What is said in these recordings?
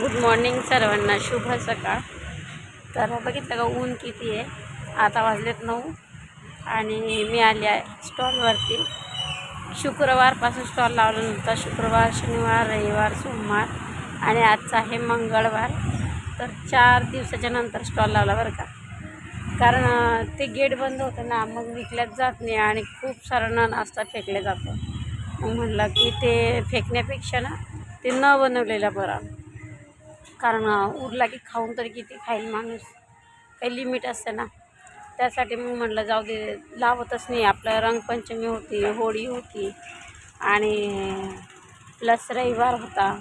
Good morning सर्वांना. शुभ सकाळ. तर बघितलं का ऊन किती आहे? आता वाजलेत नऊ आणि मी आले आहे स्टॉलवरती. शुक्रवारपासून स्टॉल लावला नव्हता शुक्रवार शनिवार रविवार सोमवार आणि आजचा आहे मंगळवार. तर चार दिवसाच्या नंतर स्टॉल लावला बरं का. कारण ते गेट बंद होतं ना मग विकल्याच जात नाही आणि खूप सारं न नाश्ता फेकले जातो. मग म्हटलं की ते फेकण्यापेक्षा ना ते न बनवलेलं बरं. कारण उरला की खाऊन तरी किती खाईल माणूस. काही लिमिट असते ना. त्यासाठी मी म्हटलं जाऊ दे लावतच नाही आपलं. रंगपंचमी होती होळी होती आणि प्लस रविवार होता.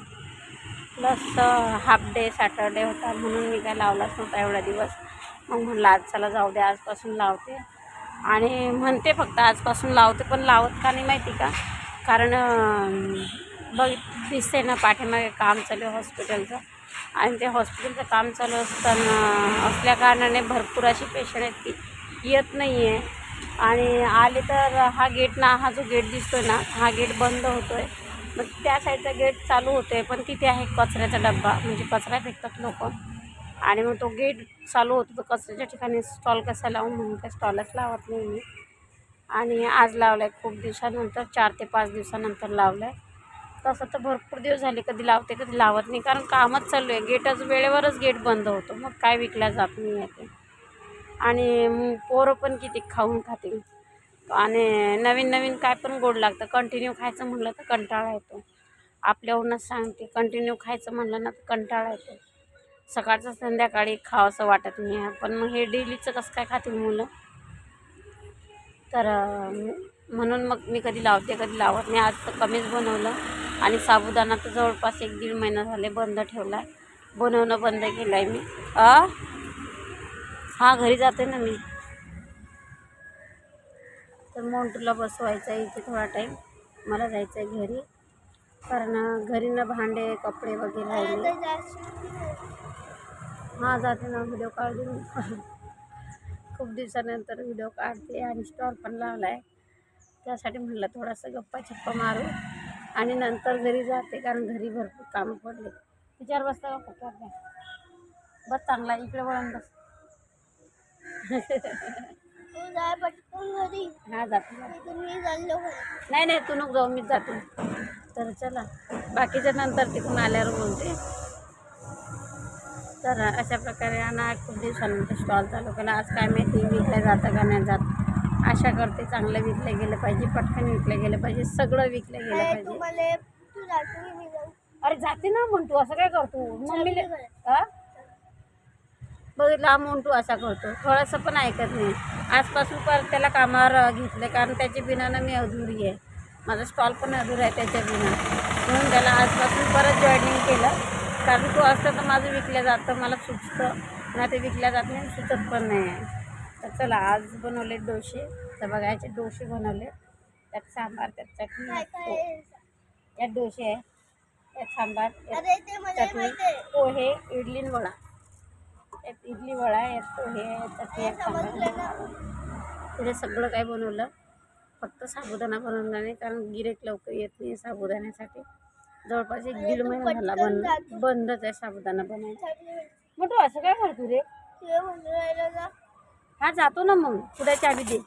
प्लस हाफ डे सॅटरडे होता. म्हणून मी काय लावलाच नव्हता एवढा दिवस. मग म्हणलं आज चला जाऊ दे आजपासून लावते. आणि म्हणते फक्त आजपासून लावते पण लावत का नाही माहिती का? कारण बघ दिसते ना पाठीमागे काम चालू आहे हॉस्पिटलचं आणि ते हॉस्पिटलचं काम चालू असताना असल्या कारणाने भरपूर अशी पेशंट आहेत की येत नाही आहे आणि आले तर हा गेट ना हा जो गेट दिसतोय ना हा गेट बंद होतो आहे मग त्या साईडचा गेट चालू होतो आहे पण तिथे आहे कचऱ्याचा डब्बा म्हणजे कचरा फेकतात लोक. आणि मग तो गेट चालू होतो तो कचऱ्याच्या ठिकाणी स्टॉल कसा लावून म्हणून काय स्टॉलच लावत नाही मी आणि आज लावलं आहे खूप दिवसानंतर चार ते पाच दिवसानंतर लावलं आहे तसं तर भरपूर दिवस झाले कधी लावते कधी लावत नाही. कारण कामच चालू आहे. गेटच वेळेवरच गेट बंद होतो. मग काय विकल्या जात नाही आहे ते. आणि पोरं पण किती खाऊन खातील. आणि नवीन नवीन काय पण गोड लागतं. कंटिन्यू खायचं म्हणलं तर कंटाळा येतो. आपल्याहूनच सांगते कंटिन्यू खायचं म्हणलं ना तर कंटाळा येतो. सकाळचं संध्याकाळी खावंसं वाटत नाही आहे. पण मग हे डेलीचं कसं काय खातील मुलं? तर म्हणून मग मी कधी लावते कधी लावत नाही. आज तर कमीच बनवलं. आणि साबुदाणा तर जवळपास एक दीड महिना झाले बंद ठेवला आहे. बनवणं बंद केलं आहे मी. आ हा घरी जाते ना मी. तर मोंटूला बसवायचं आहे इथे थोडा टाईम मला जायचं आहे घरी. कारण घरी ना भांडे कपडे वगैरे राहिले. हां जाते ना व्हिडिओ काढून. खूप दिवसानंतर व्हिडिओ काढते आणि स्टॉल पण लावला आहे त्यासाठी म्हटलं थोडासा गप्पा छप्पा मारू. आणि नंतर घरी जाते कारण घरी भरपूर कामं पडले. विचार बसता का फक्त आपल्या बस चांगला इकडे वळून बस. हां जाते जाते. नाही नाही तू नको जाऊ मीच जाते. तर चला बाकीच्या नंतर तिकडून आल्यावर बोलते. तर अशा प्रकारे आणि खूप दिवसानंतर स्टॉल चालू केला. आज काय माहिती विकलं जातं का नाही जात. आशा करते चांगलं विकलं गेलं पाहिजे पटकन विकलं गेलं पाहिजे सगळं विकलं गेलं पाहिजे. अरे जाते ना म्हणतो असं काय करतो? मम्मीला हा? बघितलं म्हणतो असा करतो. थोडंसं पण ऐकत नाही. आजपासून परत त्याला कामावर घेतलं कारण त्याच्या बिनानं मी अधुरी आहे. माझा स्टॉल पण अधुरा आहे त्याच्या बिना म्हणून त्याला आजपासून परत जॉईनिंग केलं. कारण तो असतं तर माझं विकलं जातं मला सुचतं. ना ते विकल्या जात नाही सुचत पण नाही. आहे तर चला आज बनवले डोसे. तर बघायचे डोसे बनवले. त्यात सांबार त्यात चटणी. पो- यात डोसे आहे. यात सांबार चटणी पोहे इडली वडा. यात इडली वडा यात पोहे आहे चटणी यात सांबार. तिथे सगळं काय बनवलं? फक्त साबुदाणा बनवला नाही कारण गिरेक लवकर येत नाही साबुदाण्यासाठी. जवळपास एक दीड महिना झाला बंद बंदच आहे साबुदाणा बनायचा मग तू असं काय करतो रे? हा जातो ना मग. पुढे चावी दे.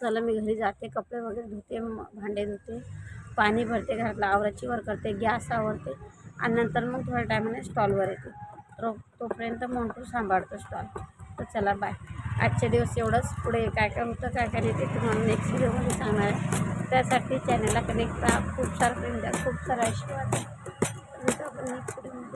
चला मी घरी जाते. कपडे वगैरे धुते भांडे धुते. पाणी भरते घरातला आवराची वर करते गॅस आवरते. आणि नंतर मग थोड्या टायमाने स्टॉलवर येते. रो तोपर्यंत मोंटू सांभाळतो स्टॉल. तर चला बाय. आजच्या दिवस एवढंच. पुढे काय काय होतं काय काय येते तुम्हाला नेक्स्ट व्हिडिओमध्ये सांगणार आहे. त्यासाठी चॅनलला कनेक्ट राहा खूप सारं प्रेम द्या. खूप सारा आशीर्वाद द्या. नेक्स्ट व्हिडिओमध्ये